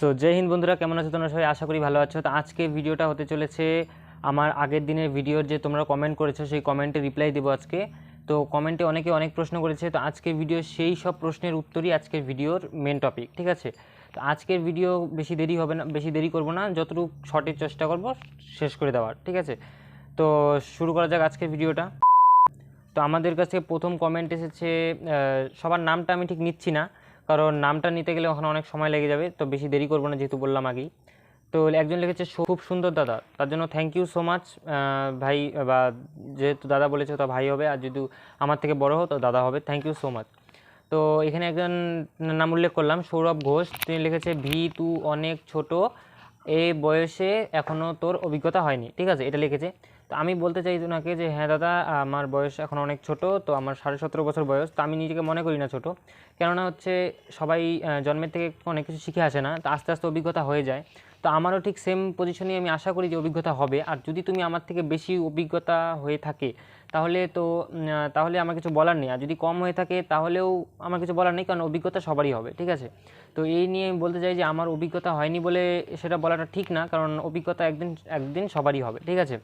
So জয় হিন্দ বন্ধুরা, কেমন আছো তোমরা সবাই? আশা করি ভালো আছো। তো আজকে ভিডিওটা হতে চলেছে আমার আগের দিনের ভিডিওর যে তোমরা কমেন্ট করেছ, সেই কমেন্টে রিপ্লাই দেবো আজকে। তো কমেন্টে অনেকে অনেক প্রশ্ন করেছে, তো আজকের ভিডিও সেই সব প্রশ্নের উত্তরই আজকের ভিডিওর মেন টপিক ঠিক আছে? তো আজকের ভিডিও বেশি দেরি হবে না, বেশি দেরি করব না, যতটুকু শর্টের চেষ্টা করব, শেষ করে দেওয়ার, ঠিক আছে? তো শুরু করা যাক আজকের ভিডিওটা। তো আমাদের কাছে প্রথম কমেন্ট এসেছে সবার নামটা আমি ঠিক নিচ্ছি না। কারণ নামটা নিতে গেলে ওখানে অনেক সময় লেগে যাবে, তো বেশি দেরি করব না যেহেতু বললাম আগেই। তো একজন লিখেছে খুব সুন্দর দাদা, তার জন্য থ্যাংক ইউ সো মাচ ভাই, বা যেহেতু দাদা বলেছে তো ভাই হবে, আর যদি আমার থেকে বড় হো তো দাদা হবে থ্যাংক ইউ সো মাচ তো এখানে একজন নাম উল্লেখ করলাম, সৌরভ ঘোষ, তিনি লিখেছে, ভি তু অনেক ছোট, এ বয়সে এখনও তোর অভিজ্ঞতা হয়নি। ঠিক আছে, এটা লিখেছে। তো আমি বলতে চাই ওনাকে যে হ্যাঁ দাদা, আমার বয়স এখন অনেক ছোট, তো আমার সাড়ে সতেরো বছর বয়স, তো আমি নিজেকে মনে করি না ছোট। কেননা হচ্ছে সবাই জন্মের থেকে অনেক কিছু শিখে আসে না, তো আস্তে আস্তে অভিজ্ঞতা হয়ে যায়। তো আমারও ঠিক সেম পজিশনেই আমি আশা করি যে, অভিজ্ঞতা হবে। আর যদি তুমি আমার থেকে বেশি অভিজ্ঞতা হয়ে থাকে, তাহলে তো তাহলে আমার কিছু বলার নেই। আর যদি কম হয়ে থাকে, তাহলেও আমার কিছু বলার নেই, কারণ অভিজ্ঞতা সবারই হবে, ঠিক আছে? তো এই নিয়ে আমি বলতে চাই যে, আমার অভিজ্ঞতা হয়নি বলে সেটা বলাটা ঠিক না, কারণ অভিজ্ঞতা একদিন একদিন সবারই হবে, ঠিক আছে?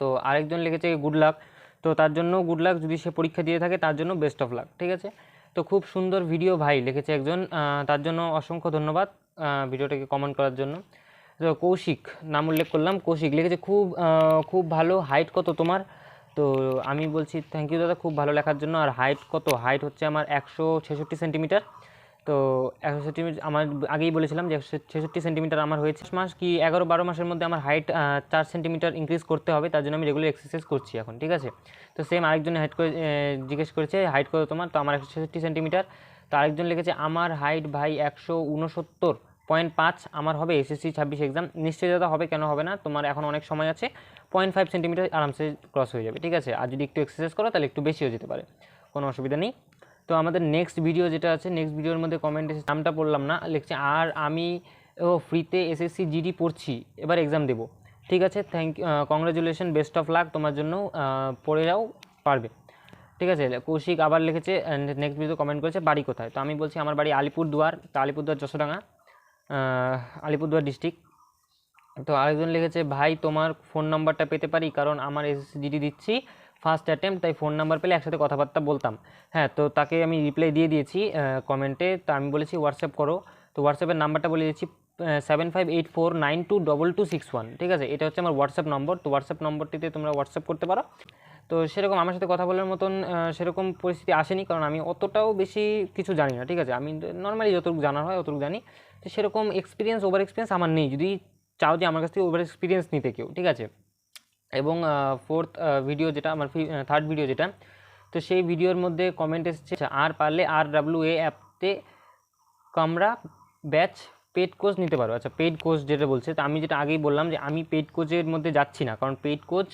তো আরেকজন লিখেছে গুড লাক তো তার জন্য গুড লাক যদি সে পরীক্ষা দিয়ে থাকে, তার জন্য বেস্ট অফ লাক ঠিক আছে? তো খুব সুন্দর ভিডিও ভাই লিখেছে একজন তার জন্য অসংখ্য ধন্যবাদ ভিডিওটাকে কমেন্ট করার জন্য। তো কৌশিক, নাম উল্লেখ করলাম, কৌশিক লিখেছে, খুব খুব ভালো হাইট কত তোমার? তো আমি বলছি থ্যাংক ইউ দাদা, খুব ভালো লেখার জন্য, আর হাইট কত? হাইট হচ্ছে আমার একশো ছেষট্টি সেন্টিমিটার তো একশো সেন্টিমিটার আমার আগেই বলেছিলাম যে একশো ছেষট্টি সেন্টিমিটার আমার হয়েছে। মাস কি এগারো বারো মাসের মধ্যে আমার হাইট চার সেন্টিমিটার ইনক্রিজ করতে হবে, তার জন্য আমি রেগুলার এক্সারসাইজ করছি এখন, ঠিক আছে? তো সেম আরেকজন হাইট করে জিজ্ঞেস করেছে হাইট কত তোমার? তো আমার একশো ছেষট্টি সেন্টিমিটার। তো আরেকজন লিখেছে, আমার হাইট ভাই একশো উনসত্তর পয়েন্ট পাঁচ, আমার হবে এসএসসি ছাব্বিশ এক্সাম নিশ্চয়ই দাদা হবে কেন হবে না? তোমার এখন অনেক সময় আছে পয়েন্ট ফাইভ সেন্টিমিটার আরামসে ক্রস হয়ে যাবে, ঠিক আছে? আর যদি একটু এক্সারসাইজ করো, তাহলে একটু বেশিও যেতে পারে, কোনো অসুবিধা নেই। তো আমাদের নেক্সট ভিডিও যেটা আছে নেক্সট ভিডিওর মধ্যে কমেন্ট এসে নামটা পড়লাম না, লিখছে, আর আমি, ও ফ্রিতে এসএসসি জিডি পড়ছি, এবার এক্সাম দেবো। ঠিক আছে? Thank congratulation best of luck তোমার জন্য পড়ে যাও, পারবে। ঠিক আছে? কৌশিক আবার লিখেছে নেক্সট ভিডিও কমেন্ট করেছে, বাড়ি কোথায়? তো আমি বলছি, আমার বাড়ি আলিপুরদুয়ার, তো আলিপুরদুয়ার যশোডাঙ্গা আলিপুরদুয়ার ডিস্ট্রিক্ট তো আরেকজন লিখেছে, ভাই, তোমার ফোন নাম্বারটা পেতে পারি? কারণ আমার এসএসসি জিডি দিচ্ছি ফার্স্ট অ্যাটেম্প তাই ফোন নাম্বার পেলে একসাথে কথাবার্তা বলতাম। হ্যাঁ তো তাকে আমি রিপ্লাই দিয়ে দিয়েছি কমেন্টে তো আমি বলেছি হোয়াটসঅ্যাপ করো। তো হোয়াটসঅ্যাপের নাম্বারটা বলে দিয়েছি seven five eight four nine two double two six one ঠিক আছে? এটা হচ্ছে আমার হোয়াটসঅ্যাপ নম্বর তো হোয়াটসঅ্যাপ নম্বরটিতে তোমরা হোয়াটসঅ্যাপ করতে পারো। তো সেরকম আমার সাথে কথা বলার মতন সেরকম পরিস্থিতি আসেনি, কারণ আমি অতটাও বেশি কিছু জানি না, ঠিক আছে? আমি নর্মালি যতটুকু জানার হয় অতটুকু জানি। তো সেরকম এক্সপিরিয়েন্স ওভার এক্সপিরিয়েন্স আমার নেই। যদি চাও যে আমার কাছ থেকে ওভার এক্সপিরিয়েন্স নিতে কেউ, ঠিক আছে? এবং ফোর্থ ভিডিও যেটা, আমার থার্ড ভিডিও যেটা, তো সেই ভিডিওর মধ্যে কমেন্ট এসেছে আর পারলে আর ডাব্লিউ এ অ্যাপতে কামরা ব্যাচ পেড কোচ নিতে পারো। আচ্ছা পেড কোচ যেটা বলছে, তো আমি যেটা আগেই বললাম যে আমি পেড কোচের মধ্যে যাচ্ছি না, কারণ পেড কোচ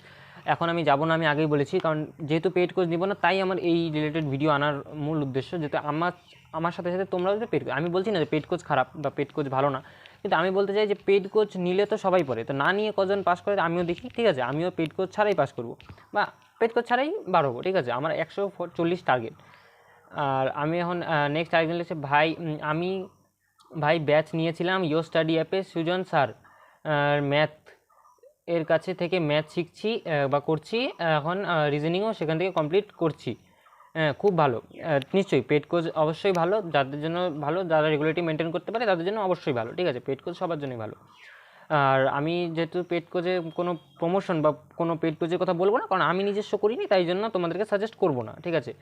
এখন আমি যাব না, আমি আগেই বলেছি, কারণ যেহেতু পেড কোচ নিব না, তাই আমার এই রিলেটেড ভিডিও আনার মূল উদ্দেশ্য, যাতে আমার আমার সাথে সাথে তোমরাও যদি পেড আমি বলছি না যে পেড কোচ খারাপ বা পেড কোচ ভালো না কিন্তু আমি বলতে চাই যে পেড কোচ নিলে তো সবাই পড়ে। তো না নিয়ে কজন পাস করে আমিও দেখি, ঠিক আছে? আমিও পেড কোচ ছাড়াই পাস করব। বা পেড কোচ ছাড়াই বাড়বো, ঠিক আছে? আমার একশো চল্লিশ টার্গেট আর আমি এখন নেক্সট আরেকজন লিখছে ভাই আমি, ভাই ব্যাচ নিয়েছিলাম ইয়ো স্টাডি অ্যাপে সুজন স্যার ম্যাথ এর কাছে থেকে ম্যাথ শিখছি বা করছি, এখন রিজনিংও সেখান থেকে কমপ্লিট করছি। হ্যাঁ, খুব ভালো। নিশ্চয়ই পেড কোচ অবশ্যই ভালো। যাদের জন্য ভালো যারা রেগুলেটি মেনটেন করতে পারে তাদের জন্য অবশ্যই ভালো ঠিক আছে? পেড কোচ সবার জন্যই ভালো। আর আমি যেহেতু পেড কোচে কোনো প্রমোশন বা কোনো পেড কোচের কথা বলব না কারণ আমি নিজস্ব করিনি তাই জন্য তোমাদেরকে সাজেস্ট করব না ঠিক আছে?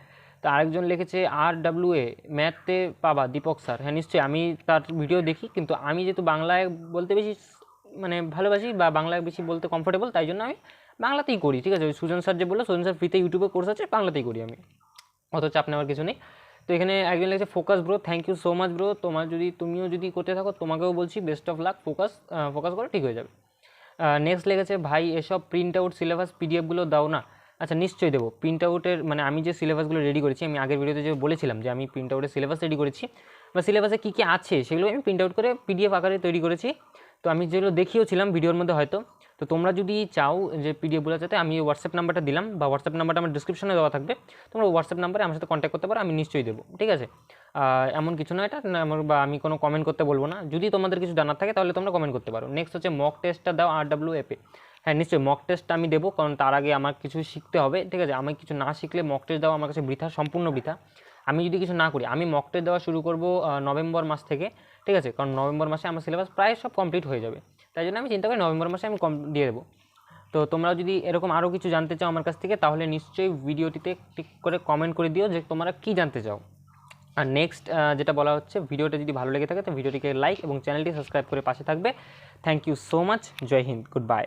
তো আরেকজন লিখেছে আর ডাব্লিউ এ ম্যাথে পাবা দীপক স্যার হ্যাঁ নিশ্চয়ই আমি তার ভিডিও দেখি কিন্তু আমি যেহেতু বাংলায় বলতে বেশি মানে ভালোবাসি বা বাংলায় বেশি বলতে কমফোর্টেবল তাই জন্য আমি বাংলাতেই করি ঠিক আছে? সুজন স্যার যে বলল সুজন স্যার ফ্রিতে ইউটিউবে কোর্স আছে বাংলাতেই করি আমি। অত চাপ নেওয়ার কিছু নেই। তো এখানে একজন লিখেছে focus bro thank you so much bro তোমার যদি, তুমিও যদি করতে থাকো, তোমাকেও বলছি best of luck focus focus করো, ঠিক হয়ে যাবে। নেক্সট লেগেছে ভাই, এসব প্রিন্ট আউট সিলেবাস পিডিএফগুলো দাও না। আচ্ছা নিশ্চয়ই দেবো। প্রিন্ট আউটের মানে আমি যে সিলেবাসগুলো রেডি করেছি, আমি আগের ভিডিওতে যে বলেছিলাম যে আমি প্রিন্ট আউটের সিলেবাস রেডি করেছি, বা সিলেবাসে কী কী আছে, সেগুলো আমি প্রিন্ট আউট করে পিডিএফ আকারে তৈরি করেছি। তো আমি যেগুলো দেখিয়েছিলাম ভিডিওর মধ্যে হয়তো তো তোমরা যদি চাও যে পিডিএফগুলো যাতে আমি হোয়াটসঅ্যাপ নাম্বারটা দিলাম বা হোয়াটসঅ্যাপ নাম্বারটা আমার ডিসক্রিপশনে দেওয়া থাকবে, তোমরা হোয়াটসঅ্যাপ নাম্বারে আমার সাথে কন্ট্যাক্ট করতে পারো, আমি নিশ্চয়ই দেবো, ঠিক আছে? এমন কিছু না এটা আমার বা আমি কোনো কমেন্ট করতে বলব না। যদি তোমাদের কিছু জানার থাকে তাহলে তোমরা কমেন্ট করতে পারো। নেক্সট হচ্ছে মক টেস্টটা দাও আর ডাব্লিউ এপে হ্যাঁ নিশ্চয়ই মক টেস্টটা আমি দেবো, কারণ তার আগে আমার কিছু শিখতে হবে, ঠিক আছে? আমি কিছু না শিখলে মক টেস্ট দেওয়া আমার কাছে বৃথা, সম্পূর্ণ বৃথা। আমি যদি কিছু না করি, আমি মক টেস্ট দেওয়া শুরু করব নভেম্বর মাস থেকে, ঠিক আছে? কারণ নভেম্বর মাসে আমার সিলেবাস প্রায় সব কমপ্লিট হয়ে যাবে। তাই জন্য আমি চিন্তা করি নভেম্বর মাসে আমি কম দিয়ে দেবো। তো তোমরা যদি এরকম আরও কিছু জানতে চাও আমার কাছ থেকে, তাহলে নিশ্চয়ই ভিডিওটিতে ঠিক করে কমেন্ট করে দিও যে তোমরা কী জানতে চাও। আর নেক্সট যেটা বলা হচ্ছে, ভিডিওটা যদি ভালো লেগে থাকে, তো ভিডিওটিকে লাইক এবং চ্যানেলটি সাবস্ক্রাইব করে পাশে থাকবে। Thank you so much Jai Hind good bye